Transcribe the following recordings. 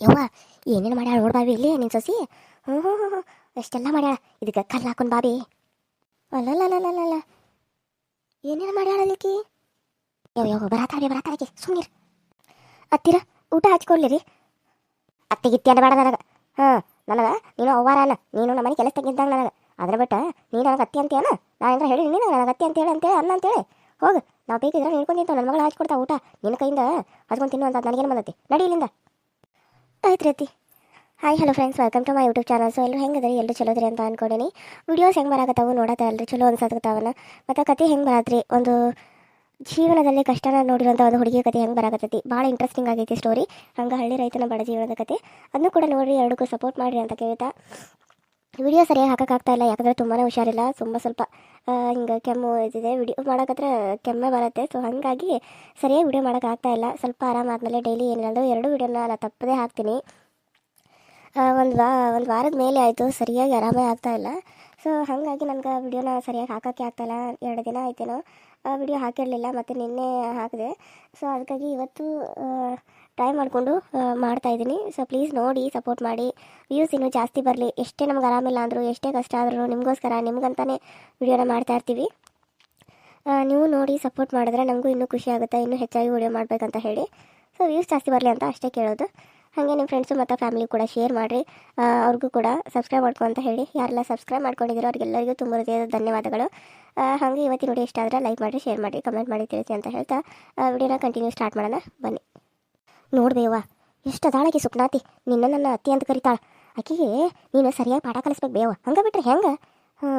ಯವ್ವ, ಏನೇನು ಮಾಡ್ಯಾಳ ನೋಡ್ ಬಾಬಿ ಇಲ್ಲಿ, ನಿನ್ ಸೊಸಿ? ಹ್ಞೂ ಹ್ಞೂ ಹ್ಞೂ ಎಷ್ಟೆಲ್ಲ ಮಾಡ್ಯಾಳ? ಇದಕ್ಕೆ ಕಲ್ಲು ಹಾಕೊಂಡು ಬಾಬಿ. ಅಲ್ಲಲ್ಲಲ್ಲಲ್ಲಲ್ಲ. ಏನೇನು ಮಾಡ್ಯಾಳ ಅಲ್ಲಿಕಿ? ಯಾವ ಯವ್ ಬರಾತಾಳಿ ಬರಾತಾಳಿಗೆ ಸುಮ್ಮನಿರ್ ಅತ್ತಿರ, ಊಟ ಹಚ್ಕೊಡ್ಲಿ ಅತ್ತೆ ಗಿತ್ತಿ ಬೇಡ ನನಗೆ. ಹಾಂ, ನನಗೆ, ನೀನು ಅವ್ವಾರ ಅಲ್ಲ ನೀನು ನಮ್ಮ ಮನೆ ಕೆಲಸ ತೆಗಿದ್ದಾಗ ನನಗೆ. ಅದ್ರ ಬಿಟ್ಟು ನೀನು ನನಗೆ ಅತ್ತಿ ಅಂತೀಯನ ನಾನು ಹೇಳಿ ನೀನು, ನನಗೆ ಅತ್ತಿ ಅಂತೇಳಿ ಅಂತೇಳಿ ಅನ್ನ ಅಂತೇಳಿ ಹೋಗು, ನಾವು ಬೇಕಿದ್ರೆ ಹೇಳ್ಕೊಂಡು ನನ್ನ ಮಗಳು ಹಚ್ಕೊಡ್ತಾ ಊಟ. ನಿನ್ನ ಕೈಯಿಂದ ಹಚ್ಕೊಂಡು ತಿನ್ನು ಅಂತ ನನಗೇನು ಬಂದತಿ? ನಡಿ ಇಲ್ಲಿಂದ. ಆಯ್ತು ರೀತಿ hi hello friends welcome to my YouTube channel so ಎಲ್ಲರೂ ಹೆಂಗದ್ರಿ ಎಲ್ಲರೂ ಚಲೋ ಅದ್ರಿ ಅಂತ ಅನ್ಕೊಂಡೀನಿ. ವಿಡಿಯೋಸ್ ಹೆಂಗೆ ಬರಾಕತ್ತಾವು ನೋಡತ್ತಲ್ರಿ ಚಲೋ ಅನ್ಸತ್ತಾವನ ಮತ್ತು ಕತೆ ಹೆಂಗೆ ಬರತ್ರಿ? ಒಂದು ಜೀವನದಲ್ಲಿ ಕಷ್ಟನ ನೋಡಿರುವಂಥ ಒಂದು ಹುಡುಗಿ ಕತೆ ಹೆಂಗೆ ಬರಾಕತ್ತೈತಿ? ಭಾಳ ಇಂಟ್ರೆಸ್ಟಿಂಗ್ ಆಗೈತಿ ಸ್ಟೋರಿ ಹಂಗೆ ಹಳ್ಳಿ ರೈತನ ಬಡ ಜೀವನದ ಕತೆ ಅದನ್ನು ಕೂಡ ನೋಡಿರಿ, ಎರಡಕ್ಕೂ ಸಪೋರ್ಟ್ ಮಾಡಿರಿ ಅಂತ ಕೇಳ್ತಾ. ವಿಡಿಯೋ ಸರಿಯಾಗಿ ಹಾಕೋಕ್ಕಾಗ್ತಾ ಇಲ್ಲ, ಯಾಕಂದರೆ ತುಂಬಾ ಹುಷಾರಿಲ್ಲ. ತುಂಬ ಸ್ವಲ್ಪ ಹಿಂಗೆ ಕೆಮ್ಮು ಇದಿದೆ. ವಿಡಿಯೋ ಮಾಡೋಕತ್ರ ಕೆಮ್ಮೆ ಬರುತ್ತೆ. ಸೊ ಹಾಗಾಗಿ ಸರಿಯಾಗಿ ವಿಡಿಯೋ ಮಾಡೋಕ್ಕಾಗ್ತಾ ಇಲ್ಲ. ಸ್ವಲ್ಪ ಆರಾಮಾದಮೇಲೆ ಡೈಲಿ ಏನಿಲ್ಲ ಎರಡು ವಿಡಿಯೋನ ನಾನು ತಪ್ಪದೇ ಹಾಕ್ತೀನಿ. ಒಂದು ವಾ, ಒಂದು ವಾರದ ಮೇಲೆ ಆಯಿತು. ಸರಿಯಾಗಿ ಆರಾಮೇ ಆಗ್ತಾ ಇಲ್ಲ. ಸೊ ಹಾಗಾಗಿ ನನಗೆ ವಿಡಿಯೋನ ಸರಿಯಾಗಿ ಹಾಕೋಕ್ಕೆ ಆಗ್ತಾಯಿಲ್ಲ ಎರಡು ದಿನ ಆಯ್ತೇನೋ. ವಿಡಿಯೋ ಹಾಕಿರಲಿಲ್ಲ, ಮತ್ತು ನಿನ್ನೆ ಹಾಕಿದೆ. ಸೊ ಅದಕ್ಕಾಗಿ ಇವತ್ತು ಟ್ರೈ ಮಾಡಿಕೊಂಡು ಮಾಡ್ತಾಯಿದ್ದೀನಿ ಸೊ ಪ್ಲೀಸ್ ನೋಡಿ ಸಪೋರ್ಟ್ ಮಾಡಿ. ವ್ಯೂಸ್ ಇನ್ನೂ ಜಾಸ್ತಿ ಬರಲಿ. ಎಷ್ಟೇ ನಮ್ಗೆ ಆರಾಮಿಲ್ಲ ಅಂದರೂ, ಎಷ್ಟೇ ಕಷ್ಟ ಆದರೂ, ನಿಮಗೋಸ್ಕರ, ನಿಮಗಂತಾನೆ ವಿಡಿಯೋನ ಮಾಡ್ತಾ ಇರ್ತೀವಿ. ನೀವು ನೋಡಿ ಸಪೋರ್ಟ್ ಮಾಡಿದ್ರೆ ನಮಗೂ ಇನ್ನೂ ಖುಷಿ ಆಗುತ್ತೆ, ಇನ್ನೂ ಹೆಚ್ಚಾಗಿ ವಿಡಿಯೋ ಮಾಡಬೇಕಂತ ಹೇಳಿ. ಸೊ ವ್ಯೂಸ್ ಜಾಸ್ತಿ ಬರಲಿ ಅಂತ ಅಷ್ಟೇ ಕೇಳೋದು. ಹಾಗೆ ನಿಮ್ಮ ಫ್ರೆಂಡ್ಸು ಮತ್ತು ಫ್ಯಾಮಿಲಿ ಕೂಡ ಶೇರ್ ಮಾಡಿರಿ. ಅವ್ರಿಗೂ ಕೂಡ ಸಬ್ಸ್ಕ್ರೈಬ್ ಮಾಡ್ಕೊ ಅಂತ ಹೇಳಿ. ಯಾರೆಲ್ಲ ಸಬ್ಸ್ಕ್ರೈಬ್ ಮಾಡ್ಕೊಂಡಿದ್ದೀರೋ ಅವ್ರಿಗೆಲ್ಲರಿಗೂ ತುಂಬ ಹೃದಯದ ಧನ್ಯವಾದಗಳು. ಹಾಗೆ ಇವತ್ತಿನ ನೋಡಿ ಇಷ್ಟ ಆದರೆ ಲೈಕ್ ಮಾಡಿ ಶೇರ್ ಮಾಡಿ ಕಮೆಂಟ್ ಮಾಡಿ, ತಿಳಿಸಿ ಅಂತ ಹೇಳ್ತಾ ವಿಡಿಯೋನ ಕಂಟಿನ್ಯೂ ಸ್ಟಾರ್ಟ್ ಮಾಡೋಣ. ಬನ್ನಿ. ನೋಡ್ಬೇವಾ ಎಷ್ಟು ಅದಾಳಾಗಿ ಸುಖನಾತಿ ನಿನ್ನ ನನ್ನ ಅತ್ತಿ ಅಂತ ಕರಿತಾಳೆ. ಆಕಿಗೆ ನೀನು ಸರಿಯಾಗಿ ಪಾಠ ಕಲಿಸ್ಬೇಕು ಬೇವ ಹಂಗೆ ಬಿಟ್ರೆ ಹೆಂಗೆ? ಹ್ಞೂ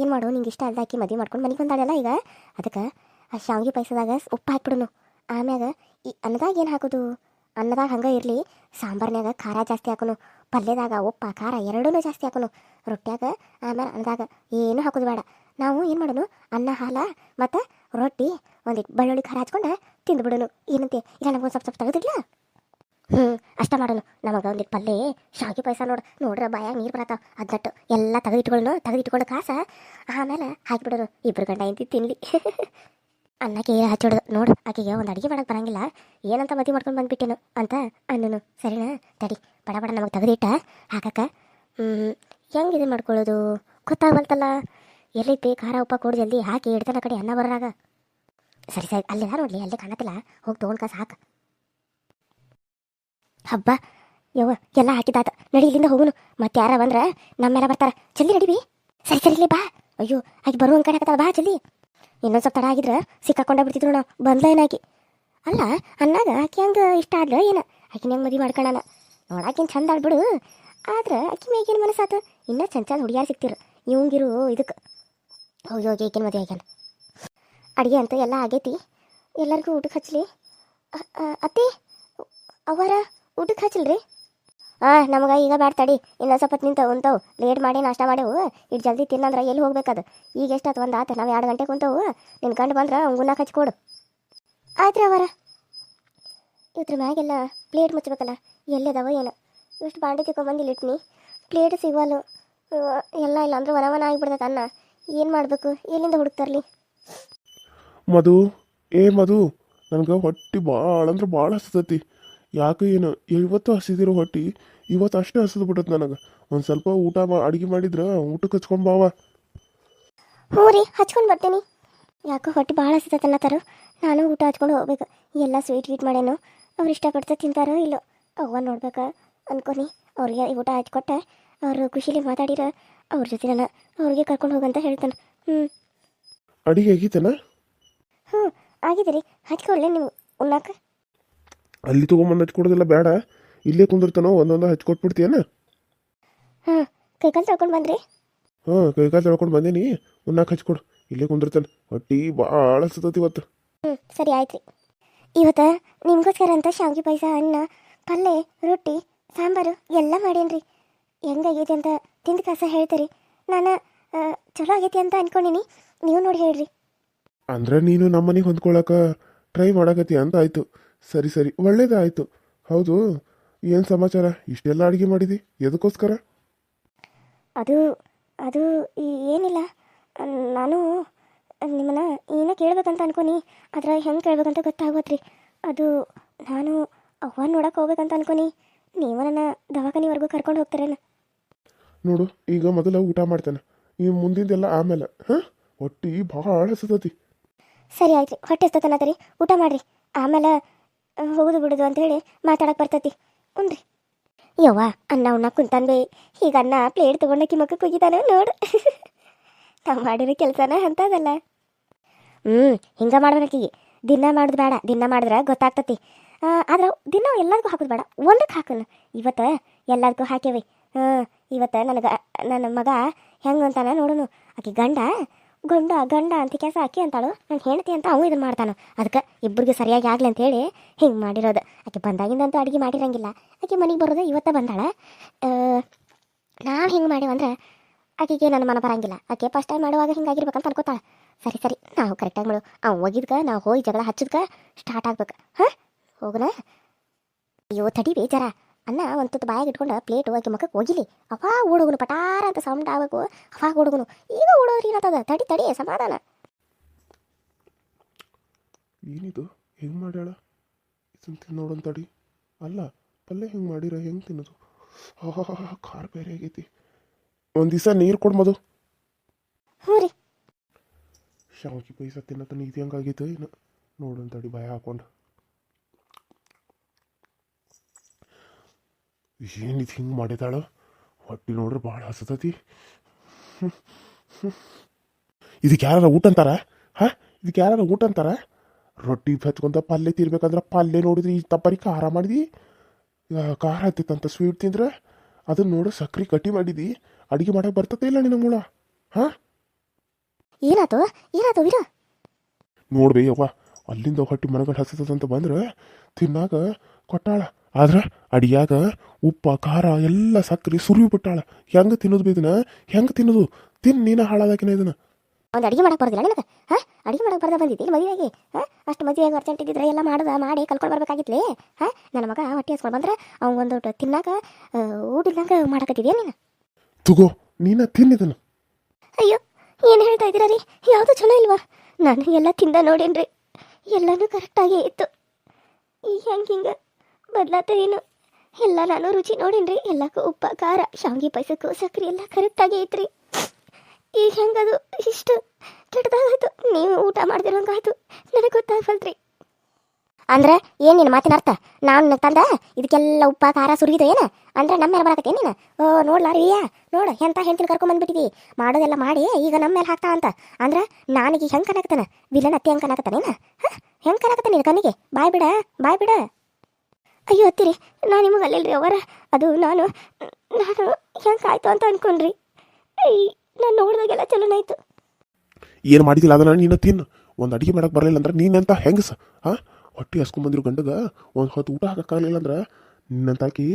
ಏನು ಮಾಡು, ನಿಂಗೆ ಇಷ್ಟ ಅಲ್ದ ಆಕೆ ಮದುವೆ ಮಾಡ್ಕೊಂಡು ಮನೆಗೆ ಬಂದಾಳಲ್ಲ ಈಗ. ಅದಕ್ಕೆ ಆ ಶಾವಿಗೆ ಪಾಯಸದಾಗ ಉಪ್ಪು ಹಾಕ್ಬಿಡೋನು. ಆಮ್ಯಾಗ ಈ ಅನ್ನದಾಗ ಏನು ಹಾಕೋದು? ಅನ್ನದಾಗ ಹಂಗೆ ಇರಲಿ. ಸಾಂಬಾರ್ನ್ಯಾಗ ಖಾರ ಜಾಸ್ತಿ ಹಾಕೋನು. ಪಲ್ಯದಾಗ ಉಪ್ಪ, ಖಾರ ಎರಡೂ ಜಾಸ್ತಿ ಹಾಕೋನು. ರೊಟ್ಯಾಗ ಆಮೇಲೆ ಅನ್ನದಾಗ ಏನು ಹಾಕೋದು ಬೇಡ. ನಾವು ಏನು ಮಾಡೋನು? ಅನ್ನ, ಹಾಲ ಮತ್ತು ರೊಟ್ಟಿ ಒಂದಿಟ್ಟು ಬೆಳ್ಳುಳ್ಳಿ ಖಾರ ಹಚ್ಕೊಂಡು ತಿಂದುಬಿಡೋನು. ಏನಂತೆ? ಇಲ್ಲ ನಮ್ಗೆ ಸ್ವಲ್ಪ ಸ್ವಲ್ಪ ತೆಗೆದಿಲ್ಲ ಹ್ಞೂ ಅಷ್ಟ ಮಾಡೋನು. ನಮಗೆ ಒಂದಿಟ್ಟು ಪಲ್ಯ, ಶಾವಿಗೆ ಪಾಯಸ ನೋಡು. ನೋಡ್ರ ಬಾಯಾಗ ನೀರು ಬರತ್ತಾವ. ಅದಟ್ಟು ಎಲ್ಲ ತೆಗೆದಿಟ್ಕೊಳ್ಳೋನು ತೆಗೆದಿಟ್ಕೊಂಡು ಕಾಸ ಆಮೇಲೆ ಹಾಕಿಬಿಡೋನು. ಇಬ್ಬರು ಗಂಡ ಇಂತಿ ತಿನ್ಲಿ. ಅನ್ನಕ್ಕೆ ಹಚ್ಚಿಡ್ದು ನೋಡು, ಆಕೆಗೆ ಒಂದು ಅಡುಗೆ ಮಾಡಕ್ಕೆ ಬರಂಗಿಲ್ಲ. ಏನಂತ ಮದುವೆ ಮಾಡ್ಕೊಂಡು ಬಂದ್ಬಿಟ್ಟೇನು ಅಂತ ಅನ್ನನು. ಸರಿನಾ? ತಡಿ ಬಡ ಬಡ ನಮಗೆ ತೆಗೆದಿಟ್ಟ. ಹಾಕಕ್ಕ. ಹೆಂಗೆ ಇದು ಮಾಡ್ಕೊಳ್ಳೋದು? ಗೊತ್ತಾಗಲ್ತಲ್ಲ ಎಲ್ಲೈತಿ ಖಾರ, ಉಪ್ಪ, ಕೊಡು ಜಲ್ದಿ ಹಾಕಿ ಇಡ್ತಾನೆ ಕಡೆ ಅನ್ನ ಬರೋರಾಗ. ಸರಿ ಸರಿ, ಅಲ್ಲಿ ನೋಡಲಿ ಅಲ್ಲೇ ಕಾಣತ್ತಿಲ್ಲ. ಹೋಗಿ ತೊಗೊಂಡು ಕಾಸು ಹಾಕ. ಹಬ್ಬ. ಯವ್ವ, ಎಲ್ಲ ಹಾಕಿದಾತ. ನಡಿ ಇಲ್ಲಿಂದ ಹೋಗುನು. ಮತ್ತೆ ಯಾರ ಬಂದ್ರ ನಮ್ಮೆಲ್ಲ ಬರ್ತಾರ. ಜಲ್ದಿ ನಡಿವಿ ಸರಿ ಸರಿ ಬಾ. ಅಯ್ಯೋ, ಆಕಿ ಬರುವ ಕಡೆ ಹಾಕತ್ತಾಳ ಬಾ, ಜಲ್ದಿ. ಇನ್ನೊಂದು ಸ್ವಲ್ಪ ತಡ ಆಗಿದ್ರೆ ಸಿಕ್ಕಾಕೊಂಡ ಬಿಡ್ತಿದ್ರು ನಾವು. ಬಂದ್ಲ ಏನಾಕಿ ಅಲ್ಲ ಅನ್ನಾಗ ಆಕಿ ಹಂಗೆ ಇಷ್ಟ ಆದ್ಲ ಏನು? ಆಕಿನ ಹೆಂಗೆ ಮದುವೆ ಮಾಡ್ಕೊಳ್ಳೋಣ ನೋಡಾಕಿನ ಚಂದ ಆಡ್ಬಿಡು ಆದ್ರೆ ಆಕಿ ಮೇಗೇನು ಮನಸ್ಸಾತು ಇನ್ನೂ ಚಂದ ಚಂದ ಹುಡುಗಿಯಾರು ಸಿಕ್ತಿರು ಇವಂಗಿರು ಇದಕ್ಕೆ ಹೋಗಿ ಹೋಗಿ ಈಗಿನ ಮದುವೆ ಆಗ್ಯಾನ? ಅಡುಗೆ ಅಂತ ಎಲ್ಲ ಆಗೈತಿ. ಎಲ್ಲರಿಗೂ ಊಟಕ್ಕೆ ಹಚ್ಚಲಿ ಅತ್ತೆ ಅವರ ಊಟಕ್ಕೆ ಹಚ್ಚಲ್ರಿ ಹಾಂ ನಮ್ಗೆ ಈಗ ಬ್ಯಾಡ ತಡಿ. ಇನ್ನೊಂದು ಸ್ವಲ್ಪ ನಿಂತವು ಉಂತವು. ಲೇಟ್ ಮಾಡಿ ನಾಷ್ಟ ಮಾಡೇವು. ಇಟ್ಟು ಜಲ್ದಿ ತಿನ್ನಂದ್ರ ಎಲ್ಲಿ ಹೋಗ್ಬೇಕದು? ಈಗ ಎಷ್ಟಾತು ಒಂದು ಆತು. ನಾವು ಎರಡು ಗಂಟೆ ಕುಂತವು ನಿನ್ ಕಂಡು ಬಂದ್ರೆ ಉಂಗುನಾಕ ಹಚ್ಕೊಡು ಆಯ್ತು ರೀ ಅವರ ಇದ್ರ ಮ್ಯಾಗೆಲ್ಲ ಪ್ಲೇಟ್ ಮುಚ್ಚಬೇಕಲ್ಲ ಎಲ್ಲಿದಾವ ಏನು. ಇಷ್ಟು ಬಾಂಡೆ ಬಂದಿಲ್ಲ ಇಲ್ಲಿಟ್ನಿ ಪ್ಲೇಟ್ ಸಿಗವಲ್ಲು. ಎಲ್ಲ ಇಲ್ಲ ಅಂದ್ರೆ ವನ ಅನ್ನ. ಏನು ಮಾಡಬೇಕು? ಎಲ್ಲಿಂದ ಹುಡುಕ್ತಾರ್ಲಿ ಮಧು, ಏ ಮಧು, ನನಗೆ ಹೊಟ್ಟೆ ಭಾಳ ಅಂದ್ರೆ ಭಾಳ ಹಸ್ತತಿ. ಯಾಕೆ ಏನು ಇವತ್ತು ಹಸಿದಿರೋ ಹೊಟ್ಟಿ ಇವತ್ತು ಅಷ್ಟೇ ಹಸಿದು ಬಿಡುತ್ತೆ ನನಗೆ. ಒಂದು ಸ್ವಲ್ಪ ಊಟ ಮಾ ಅಡುಗೆ ಮಾಡಿದ್ರೆ ಊಟಕ್ಕೆ ಹಚ್ಕೊಂಡು ಬಾವ. ಹ್ಞೂ ರೀ ಹಚ್ಕೊಂಡು ಬರ್ತೀನಿ. ಯಾಕೋ ಹೊಟ್ಟೆ ಭಾಳ ಹಸಿತೈತೆ ತರು ನಾನು ಊಟ ಹಚ್ಕೊಂಡು ಹೋಗ್ಬೇಕು. ಎಲ್ಲ ಸ್ವೀಟ್ ಗೀಟ್ ಮಾಡೇನು. ಅವ್ರು ಇಷ್ಟಪಡ್ತಾ ತಿಂತಾರೋ ಇಲ್ಲೋ. ಅವ್ವ ನೋಡ್ಬೇಕು ಅನ್ಕೊನಿ. ಅವ್ರಿಗೆ ಊಟ ಹಚ್ಕೊಟ್ಟೆ ಅವರು ಖುಷಿಲಿ ಮಾತಾಡಿರ ಅವ್ರ ಜೊತೆ ನಾನು ಅವ್ರಿಗೆ ಕರ್ಕೊಂಡು ಹೋಗಂತ ಹೇಳ್ತಾನೆ. ಹ್ಞೂ. ಅಡಿಗೆ ಆಗಿತ್ತನ? ಹ್ಞೂ ಆಗಿದೆ ರೀ. ಹಚ್ಕೊಳ್ಳಿ ನೀವು. ಉಣ್ಣಾಕ. ಅಲ್ಲಿ ತೊಗೊಂಬಂದು ಹಚ್ಕೊಡೋದಿಲ್ಲ ಬೇಡ. ಇಲ್ಲೇ ಕುಂದಿರ್ತಾನೋ ಒಂದೊಂದು ಹಚ್ಕೊಟ್ಬಿಡ್ತೀಯನ ಹಾಂ ಕೈಕಾಲು ತೊಳ್ಕೊಂಡು ಬಂದ್ರಿ. ಹಾಂ ಕೈಕಾಲು ತೊಳ್ಕೊಂಡು ಬಂದೀನಿ. ಉಣ್ಣಾಕ ಹಚ್ಕೊಡು ಇಲ್ಲೇ ಕುಂದಿರ್ತಾನೆ. ಹೊಟ್ಟಿ ಭಾಳ ಹಸ್ತತಿ ಇವತ್ತು. ಹ್ಞೂ ಸರಿ ಆಯ್ತು ರೀ ಇವತ್ತು ನಿಮಗೋಸ್ಕರ ಅಂತ ಶಾವಿಗೆ ಪಾಯಸ ಅನ್ನ ಪಲ್ಲೆ ರೊಟ್ಟಿ ಸಾಂಬಾರು ಎಲ್ಲ ಮಾಡೇನ್ರಿ. ಹೆಂಗಾಗೈತಿ ಅಂತ ತಿಂದ ಕಾಸ ಹೇಳ್ತೀರಿ. ನಾನು ಚಲೋ ಆಗೈತಿ ಅಂತ ಅನ್ಕೊಂಡಿನಿ. ನೀವು ನೋಡಿ ಹೇಳ್ರಿ. ಅಂದ್ರೆ ನೀನು ನಮ್ಮನೆಗೆ ಹೊಂದ್ಕೊಳಕ ಟ್ರೈ ಮಾಡಕತ್ತಿ ಅಂತ ಆಯ್ತು. ಸರಿ ಸರಿ. ಒಳ್ಳೇದಾಯಿತು. ಹೌದು ಏನು ಸಮಾಚಾರ? ಇಷ್ಟೆಲ್ಲ ಅಡುಗೆ ಮಾಡಿದಿ? ಎದಕ್ಕೋಸ್ಕರ? ಅದು ಅದು ಏನಿಲ್ಲ. ನಾನು ನಿಮ್ಮನ್ನ ಏನೋ ಕೇಳ್ಬೇಕಂತ ಅನ್ಕೊನಿ ಆದ್ರೆ ಹೆಂಗೆ ಕೇಳ್ಬೇಕಂತ ಗೊತ್ತಾಗೋತ್ರಿ. ಅದು ನಾನು ಅವ್ವ ನೋಡಕ್ಕೆ ಹೋಗ್ಬೇಕಂತ ಅನ್ಕೊನಿ ನೀವು ನನ್ನ ದವಾಖಾನಿವರೆಗೂ ಕರ್ಕೊಂಡು ಹೋಗ್ತಾರೇನ? ನೋಡು ಈಗ ಮೊದಲ ಊಟ ಮಾಡ್ತೇನೆ. ಈ ಮುಂದಿಂದೆಲ್ಲ ಆಮೇಲೆ ಹಾಂ? ಹೊಟ್ಟಿ ಭಾಳ ಹಸತತಿ. ಸರಿ ಆಯ್ತು ಹೊಟ್ಟೆ ಹಸ್ತತನ ಊಟ ಮಾಡ್ರಿ. ಆಮೇಲೆ ಹೋಗುದು ಬಿಡುದು ಅಂತೇಳಿ ಮಾತಾಡಕ್ಕೆ ಬರ್ತತಿ. ಉಣ್ರಿ ಯವ್ವ, ಅನ್ನ ಉಣ್ಣ ಕುಂತಂದೆ ಈಗ ಅನ್ನ ಪ್ಲೇಟ್ ತೊಗೊಂಡಕ್ಕಿ ಮಕ್ಕ ಕುಗಿತಾನ ನೋಡು. ನಾವು ಮಾಡಿರೋ ಕೆಲಸನ ಅಂತದಲ್ಲ ಹ್ಞೂ ಹಿಂಗೆ ಮಾಡ್ಬೇಕಿಗೆ ದಿನ ಮಾಡುದು ಬೇಡ ದಿನ ಮಾಡಿದ್ರೆ ಗೊತ್ತಾಗ್ತತಿ. ಆದ್ರೆ ದಿನ ಎಲ್ಲದಕ್ಕೂ ಹಾಕೋದು ಬೇಡ ಒಂದಕ್ಕೆ ಹಾಕೋಣ ಇವತ್ತು ಎಲ್ಲದಕ್ಕೂ ಹಾಕೇವಿ ಹಾಂ ಇವತ್ತು ನನಗೆ, ನನ್ನ ಮಗ ಹೆಂಗೆ ಅಂತಾನ ನೋಡೋನು. ಆಕೆ ಗಂಡ ಗಂಡ ಗಂಡ ಅಂತ ಕೆಲಸ ಆಕಿ ಅಂತಾಳು. ನನ್ನ ಹೆಂಡತಿ ಅಂತ ಅವು ಇದು ಮಾಡ್ತಾನು. ಅದಕ್ಕೆ ಇಬ್ಬರಿಗೆ ಸರಿಯಾಗಿ ಆಗ್ಲಿ ಅಂತೇಳಿ ಹಿಂಗೆ ಮಾಡಿರೋದು. ಆಕೆ ಬಂದಾಗಿಂದಂತೂ ಅಡುಗೆ ಮಾಡಿರಂಗಿಲ್ಲ. ಆಕೆ ಮನೆಗೆ ಬರೋದು ಇವತ್ತ ಬಂದಾಳ. ನಾವು ಹಿಂಗೆ ಮಾಡೇವಂದ್ರೆ ಆಕೆಗೆ ನನ್ನ ಮನ ಬರಂಗಿಲ್ಲ. ಆಕೆ ಫಸ್ಟ್ ಟೈಮ್ ಮಾಡುವಾಗ ಹಿಂಗಾಗಿರ್ಬೇಕಂತ ಅನ್ಕೋತಾಳೆ. ಸರಿ ಸರಿ, ನಾವು ಕರೆಕ್ಟಾಗಿ ಮಾಡು. ಅವ್ ಹೋಗಿದ್ಕ, ನಾವು ಹೋಗಿ ಜಗಳ ಹಚ್ಚಿದ್ಕ ಸ್ಟಾರ್ಟ್ ಆಗ್ಬೇಕು. ಹಾಂ? ಹೋಗೋಣ ಅಯ್ಯೋ, ತಡಿ ಬೇಜಾರ. ಅನ್ನ ಒಂದು ತುತ್ತು ಬಾಯಾಗ ಇಟ್ಕೊಂಡು ಪ್ಲೇಟ್ ಹೋಗಿ ಮಕ್ಕಕ್ಕೆ ಹೋಗಿಲಿ ಅವಾಗ ಓಡೋಗುನು ಪಟಾರ ಅಂತ ಸೌಂಡ್ ಆಗಬೇಕು. ಅವಾಗ ಓಡೋಗುನು. ಈಗ ಓಡೋದ್ರಿ ಏನತ್ತದ ತಡಿ ತಡಿ ಸಮಾಧಾನ. ಏನಿದು? ಹೆಂಗೆ ಮಾಡ್ಯಾಳ? ಇದನ್ನು ನೋಡೋಣ ತಡಿ. ಅಲ್ಲ ಪಲ್ಯ ಹೆಂಗೆ ಮಾಡಿರ? ಹೆಂಗೆ ತಿನ್ನೋದು? ಖಾರ ಬೇರೆ ಆಗೈತಿ. ಒಂದು ದಿವಸ ನೀರು ಕೊಡ್ಬೋದು ಹ್ಞೂ ರೀ. ಶಾವಿಗೆ ಪೈಸ ತಿನ್ನತನ ಇದು ಹೆಂಗಾಗೈತೆ ಏನು. ನೋಡೋಣ ತಡಿ ಭಯ ಹಾಕೊಂಡು. ಏನಿದು ಹಿಂಗೆ ಮಾಡಿದಾಳ? ಹೊಟ್ಟೆ ನೋಡ್ರೆ ಭಾಳ ಹಸತತಿ. ಇದಕ್ಕೆ ಯಾರ ಊಟ ಅಂತಾರ? ಹಾ? ಇದಕ್ಕೆ ಯಾರ ಊಟ ಅಂತಾರ? ರೊಟ್ಟಿ ಹಚ್ಕೊಂತ ಪಲ್ಯ ತಿರ್ಬೇಕಂದ್ರೆ ಪಲ್ಯ ನೋಡಿದ್ರಿ ಈ ತಪ್ಪರಿ ಖಾರ ಮಾಡಿದಿ? ಖಾರ ಹತ್ತಿತ್ತಂತ ಸ್ವೀಟ್ ತಿಂದ್ರೆ? ಅದನ್ನ ನೋಡು ಸಕ್ರೆ ಕಟ್ಟಿ ಮಾಡಿದಿ. ಅಡಿಗೆ ಮಾಡಕ್ಕೆ ಬರ್ತತೆ ಇಲ್ಲ ನಿನ್ನ ಮೂಳ? ಹಾಂ? ಏನಾತು? ಏನಾತು ವೀರ? ನೋಡ್ಬೇ ಯವ್ವ ಅಲ್ಲಿಂದ ಹೊಟ್ಟಿ ಮನಗಳು ಹಸತದಂತ ಬಂದ್ರೆ ತಿನ್ನಾಗ ಕೊಟ್ಟಾಳ. ಆದ್ರೆ ಅಡಿಯಾಗ ಉಪ್ಪ ಖಾರ ಎಲ್ಲ ಸಕ್ಕರೆ ಸುರಿವು ಬಿಟ್ಟಾಳ. ಹೆಂಗೆ ತಿನ್ನೋದು ಬೇದನ ಹೆಂಗೆ ತಿನ್ನೋದು? ತಿನ್ ನೀನ ಹಾಳಾದಾಕಿನ ಇದನ್ನ. ಒಂದು ಅಡಿಗೆ ಮಾಡಕ್ಕೆ ಬರೋದಿಲ್ಲ ನನಗೆ? ಹಾಂ? ಅಡಿಗೆ ಮಾಡಕ್ಕೆ ಬರ್ದ ಬಂದಿದ್ದೀನಿ ಮದುವೆಗೆ ಹಾಂ? ಅಷ್ಟು ಮದುವೆ ಅರ್ಜೆಂಟ್ ಇದ್ದಿದ್ರೆ ಎಲ್ಲ ಮಾಡ್ದ ಮಾಡಿ ಕಲ್ಕೊಂಡು ಬರ್ಬೇಕಾಗಿತ್ತು ಹಾ? ನನ್ನ ಮಗ ಹೊಟ್ಟೆ ಹಸ್ಕೊಂಡು ಬಂದ್ರೆ ಅವ್ನು ಒಂದು ತಿನ್ನಾಕ ಊಟ ಇಲ್ದಂಗೆ ಮಾಡಕತ್ತಿದ್ಯಾ ನೀನು? ತಗೋ ನೀನ ತಿನ್ನಿದನು ಅಯ್ಯೋ ಏನು ಹೇಳ್ತಾ ಇದ್ದೀರಾ ರೀ? ಯಾವುದು ಚಲೋ ಇಲ್ವಾ? ನಾನು ಎಲ್ಲ ತಿಂದ ನೋಡೇನ್ರಿ. ಎಲ್ಲನೂ ಕರೆಕ್ಟಾಗಿ ಇತ್ತು. ಈ ಹೆಂಗೆ ಹಿಂಗೆ ಬದಲಾತೇನು ಎಲ್ಲ ನಾನು ರುಚಿ ನೋಡೇನ್ರಿ, ಎಲ್ಲಕ್ಕೂ ಉಪ್ಪ, ಖಾರ, ಶಾವಿಗೆ ಪಾಯಸಕ್ಕೂ ಸಕ್ಕರೆ ಎಲ್ಲ ಕರೆಕ್ಟಾಗಿ ಐತ್ರಿ. ಈಗ ಹೆಂಗದು? ಇಷ್ಟು ಕೆಟ್ಟದಾಗಾಯ್ತು. ನೀವು ಊಟ ಮಾಡ್ದಿರೋಂಗಾಯ್ತು. ನನಗೆ ಗೊತ್ತಾಗಲ್ರಿ ಅಂದ್ರೆ ಏನು ನಿನ್ನ ಮಾತಿನ ಅರ್ಥ? ನಾನು ತಂದ ಇದಕ್ಕೆಲ್ಲ ಉಪ್ಪ, ಖಾರ ಸುರಿದು ಏನು? ಅಂದ್ರೆ ನಮ್ಮ ಮೇಲೆ ಬರಕತ್ತೆ ನೀನು? ಓ, ನೋಡ್ಲಾ ರೀಯಾ? ನೋಡು, ಎಂತ ಹೆಂಡತಿನ ಕರ್ಕೊಂಬಂದ್ಬಿಟ್ಟಿದಿ ಮಾಡೋದೆಲ್ಲ ಮಾಡಿ ಈಗ ನಮ್ಮ ಮೇಲೆ ಹಾಕ್ತಾ ಅಂತ. ಅಂದ್ರೆ ನಾನೀಗ ಹೆಂಗೆ ಕನಕತ್ತಾನ ವಿಲನ್ ಹೆಂಗ್ ಹೆಂಗೆ ಕನಕತ್ತಾನೇನ ಹೆಂಗೆ ಕನಕತ್ತ ನೀನು ಕಣ್ಣಿಗೆ? ಬಾಯ್ ಬಿಡ ಬಾಯ್ ಬಿಡ ಅಯ್ಯೋ, ಅತ್ತಿರಿ ನಾನು ನಿಮಗೆ ಅಲ್ಲಿಲ್ರಿ ಅವರ ಅದು ನಾನು ನಾನು ಹೆಂಗೆ ಆಯ್ತು ಅಂತ ಅನ್ಕೊಂಡ್ರಿ. ನಾನು ನೋಡಿದಾಗೆಲ್ಲ ಚಲೋನಾಯ್ತು. ಏನು ಮಾಡಿದಿಲ್ಲ ಅದನ್ನ ನೀನು ತಿನ್ನು. ಒಂದು ಅಡಿಗೆ ಮಾಡಕ್ಕೆ ಬರಲಿಲ್ಲ ಅಂದ್ರೆ ನೀನಂತ ಸ ಹಾಂ? ಹೊಟ್ಟೆ ಹಸ್ಕೊಂಬಂದಿರೋ ಗಂಡಗ ಒಂದು ಹೊತ್ತು ಊಟ ಹಾಕಕ್ಕಾಗಲಿಲ್ಲ ಅಂದ್ರೆ ನಿನ್ನಂತಾಕಿ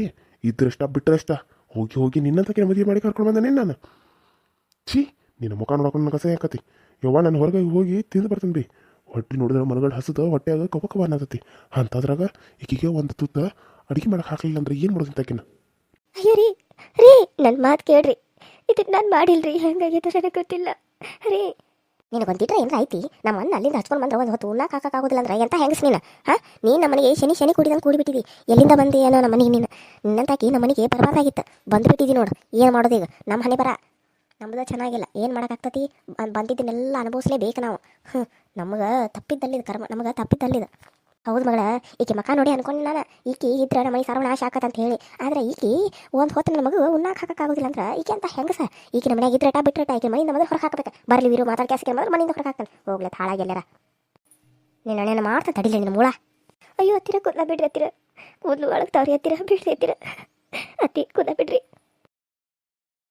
ಇದ್ರಷ್ಟ ಬಿಟ್ಟರಷ್ಟ ಹೋಗಿ ಹೋಗಿ ನಿನ್ನಂತಾಕಿ ಮದುವೆ ಮಾಡಿ ಕರ್ಕೊಂಡು ಬಂದಾನೆ ನಾನು ಛೀ, ನಿನ್ನ ಮುಖ ನೋಡ್ಕೊಂಡು ಕಸ ಯಾಕತಿ ಯವ್ವ, ನಾನು ಹೊರಗೆ ಹೋಗಿ ತಿಂದು ಬರ್ತೀನಿ ರೀ. ಹೊಟ್ಟೆ ನೋಡಿದ್ರೆ ಮನಗಳು ಹಸದ ಹೊಟ್ಟೆಯಾಗ ಕಪ ಕಪ ಅನ್ನತತಿ. ಅಂಥದ್ರಾಗ ಈಕಿಗೆ ಒಂದು ತುತ್ತ ಅಡಿಗೆ ಮಾಡಕ್ಕೆ ಹಾಕಲಿಲ್ಲ ಅಂದ್ರೆ ಏನು ಮಾಡೋದು ತಕ್ಕಿನ ಅಯ್ಯೋ ರೀ ರೀ ನನ್ನ ಮಾತು ಕೇಳ್ರಿ. ಇದಕ್ಕೆ ನಾನು ಮಾಡಿಲ್ರಿ ಹೆಂಗಾಗಿತ್ತು ನನಗೆ ಗೊತ್ತಿಲ್ಲ. ರೀ. ನಿನಗೊಂದಿಟ್ರೆ ಏನ್ರ ಐತಿ ನಮ್ಮ ಅಣ್ಣ ಅಲ್ಲಿಂದ ಹಚ್ಕೊಂಡು ಬಂದ್ರೆ ಒಂದು ಹೊತ್ತು ಉಣ್ಣಾಕ ಆಗೋದಿಲ್ಲ ಅಂದ್ರೆ ಎಂತ ಹೆಂಗಸ್ ನೀನು? ಹಾ? ನೀನು ನಮ್ಮನೆಗೆ ಶನಿ ಶನಿ ಕುಡಿದಂಗೆ ಕೂಡಿಬಿಟ್ಟಿದಿ. ಎಲ್ಲಿಂದ ಬಂದಿ ಏನೋ ನಮ್ಮ ಮನೆಗೆ ನೀನು? ನಿನ್ನಂತಾಕಿ ನಮ್ಮ ಮನೆಗೆ ಬರಬಾರ್ದಾಗಿತ್ತು ಬಂದುಬಿಟ್ಟಿದಿ ನೋಡು. ಏನು ಮಾಡೋದು ಈಗ? ನಮ್ಮ ಹಣೆ ಬರ. ನಮ್ಮದು ಚೆನ್ನಾಗಿಲ್ಲ. ಏನು ಮಾಡೋಕ್ಕಾಗ್ತತಿ ಬಂದಿದ್ದನ್ನೆಲ್ಲ ಅನುಭವಿಸ್ಲೇಬೇಕು ನಾವು. ಹ್ಞೂ ನಮಗೆ ತಪ್ಪಿದ್ದಲ್ಲಿದೆ ಕರ್ಮ, ನಮಗೆ ತಪ್ಪಿದ್ದಲ್ಲಿದೆ. ಹೌದು ಮಗಳ, ಈಕೆ ಮಕ ನೋಡಿ ಅನ್ಕೊಂಡು ನಾನು, ಈಕಿ ಇದ್ರೆ ನಮ್ಮ ಮನೆ ಸರ್ವನಾಶ ಆಕತ್ ಅಂತ ಹೇಳಿ ಆದ್ರೆ ಈಕಿ ಒಂದು ಹೊತ್ತು ನನ್ನ ಮಗು ಉಣ್ಣಾಕ ಹಾಕಕ್ಕಾಗೋದಿಲ್ಲ ಅಂದ್ರೆ ಈಕೆ ಅಂತ ಹೆಂಗಸ? ಈಕೆ ನಮ್ಮ ಮನೆಯಾಗ ಇದ್ರಟ ಬಿಟ್ರಟ ಈಕೆ ಮನೆಯಿಂದ ಮೊದಲು ಹೊರಗೆ ಹಾಕಬೇಕು. ಬರಲಿ ವೀರು ಮಾತಾಡ್ ಕ್ಯಾಸಿಗೆ ಮೊದಲು ಮನೆಯಿಂದ ಹೊರಗೆ ಹಾಕ್ತಾನೆ. ಹೋಗ್ಲತ್ತ ಹಾಳಾಗೆಲ್ಲರ ನಿನ್ನ ಅಣ್ಣನ ಮಾಡ್ತಾ ತಡಿಲ್ಲ ನಿನ್ನ ಮೂಳ? ಅಯ್ಯೋ, ಹತ್ತಿರ ಕೂದಲ ಬಿಡ್ರಿ ಹತ್ತಿರ. ಕೂದಲು ತವ್ರಿ ಹತ್ತಿರ, ಬಿಡ್ರಿ ಹತ್ತಿರ. ಅತ್ತಿ ಕೂದಲ ಬಿಡ್ರಿ.